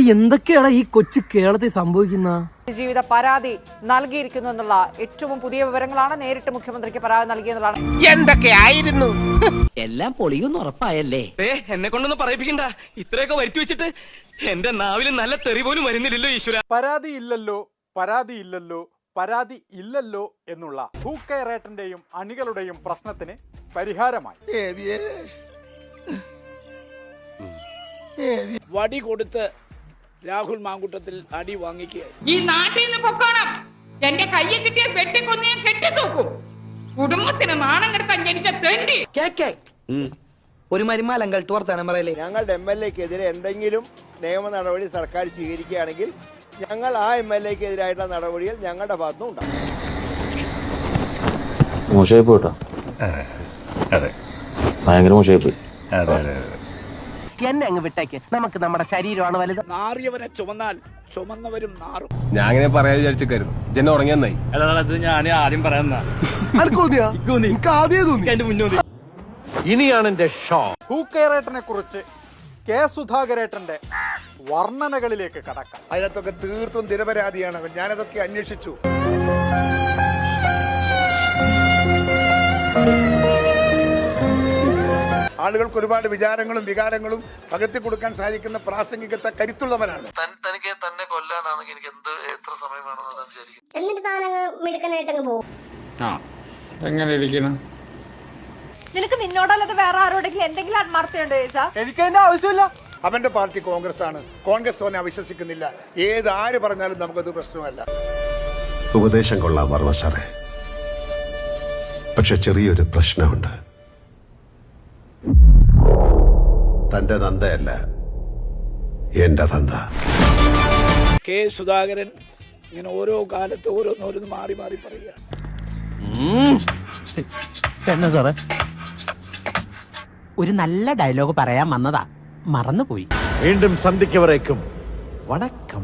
എന്തൊക്കെയാണ് ഈ കൊച്ചു കേരളത്തിൽ സംഭവിക്കുന്ന? ജീവിത പരാതി നൽകിയിരിക്കുന്നു എന്നുള്ള ഏറ്റവും പുതിയ വിവരങ്ങളാണ് നേരിട്ട് മുഖ്യമന്ത്രിക്ക് പരാതി നൽകിയെന്നുള്ളതാണ്. എന്തൊക്കെയായിരുന്നു? എല്ലാം പൊളിയൊന്നും ഉറപ്പായല്ലേ? ഏ എന്നെ കൊണ്ടൊന്നും പറയിപ്പിക്കണ്ട. ഇത്രയൊക്കെ വരുത്തി വെച്ചിട്ട് എന്റെ നാവിൽ നല്ല തെറി പോലും വരുന്നില്ലല്ലോ ഈശ്വര. പരാതി ഇല്ലല്ലോ പരാതി ഇല്ലല്ലോ പരാതി ഇല്ലല്ലോ എന്നുള്ള ഭൂക്കയറേട്ടന്റെയും അണികളുടെയും പ്രശ്നത്തിന് പരിഹാരമായി. വടി കൊടുത്ത് രാഹുൽ മാങ്കുട്ടത്തിൽ അടി വാങ്ങിക്കുകയായി ഈ നാട്ടിൽ നിന്ന് പൊക്കോണം. എന്റെ കയ്യിൽ കിട്ടിയ വെട്ടിക്കൊന്നിയെ കെട്ടിത്തൂക്കും. കുടുംബത്തിന് നാണം കെടുത്താൻ ജനിച്ച തെണ്ടി. ഒരു മരുമാലങ്കൾ തോർത്താണ് പറയലേ ഞങ്ങളുടെ എം എൽ എക്കെതിരെ എന്തെങ്കിലും നിയമ നടപടി സർക്കാർ സ്വീകരിക്കുകയാണെങ്കിൽ ഞങ്ങൾ ആ എം എൽ എക്കെതിരായിട്ടുള്ള നടപടികൾ ഞങ്ങളുടെ ഭാഗത്തുനിന്നും ഉണ്ടാകും. മോശമായി പോയിട്ടോ? ഭയങ്കര മോശമായി പോയി. എന്നെ അങ്ങ് വിട്ടേക്ക്. നമുക്ക് നമ്മുടെ ശരീരമാണ് വലുത്. നാറിയവനെ ചുമന്നാൽ ചുമന്നവരും നാറും. ഞാൻ അങ്ങനെ പറയാ വിചാരിച്ചേക്കായിരുന്നു ജന ഉറങ്ങിയെന്നായി ഇനിയാണ് എന്റെ ഷോ ഹൂക്കേറേട്ടനെ കുറിച്ച് കെ സുധാകരേട്ടന്റെ വർണനകളിലേക്ക് കടക്കാം. അതിനകത്തൊക്കെ തീർത്തും നിരപരാധിയാണ്. അവൻ ഞാനതൊക്കെ അന്വേഷിച്ചു. ആളുകൾക്ക് ഒരുപാട് വിചാരങ്ങളും വികാരങ്ങളും പകർത്തി കൊടുക്കാൻ സാധിക്കുന്ന പ്രാസംഗികത്തെ കരുത്തുള്ളവനാണ്. തനിക്ക് തന്നെ കൊല്ലാനാണെങ്കിൽ എനിക്ക് എന്ത് എത്ര സമയം വേണമെന്ന് വിചാരിക്കുന്നത്? എന്നിട്ട് താനങ്ങ് മിടുക്കനായിട്ടങ്ങ് പോകും. നിനക്ക് നിന്നോടല്ലാതെ വേറെ ആരോടെങ്കിലും എന്തെങ്കിലും ആത്മാർത്ഥയുണ്ടോ ചോദിച്ചാ എനിക്ക് അതിന്റെ ആവശ്യമില്ല. അവന്റെ പാർട്ടി കോൺഗ്രസ് ആണ് കോൺഗ്രസ് അവനെ അവിശ്വസിക്കുന്നില്ല. ഏത് ആര് പറഞ്ഞാലും നമുക്കത് പ്രശ്നമല്ല. ഉപദേശം കൊള്ളാം വർമ്മ സാറേ. പക്ഷെ ചെറിയൊരു പ്രശ്നമുണ്ട്. തന്റെ തന്തയല്ല എന്റെ തന്ത. കെ സുധാകരൻ ഇങ്ങനെ ഓരോ കാലത്ത് ഓരോന്നോരോന്ന് മാറി മാറി പറയുകയാണ്. എന്നാ സാറേ? ഒരു നല്ല ഡയലോഗ് പറയാൻ വന്നതാ. മറന്നുപോയി. വീണ്ടും സന്ധിക്കവരേക്കും വണക്കം.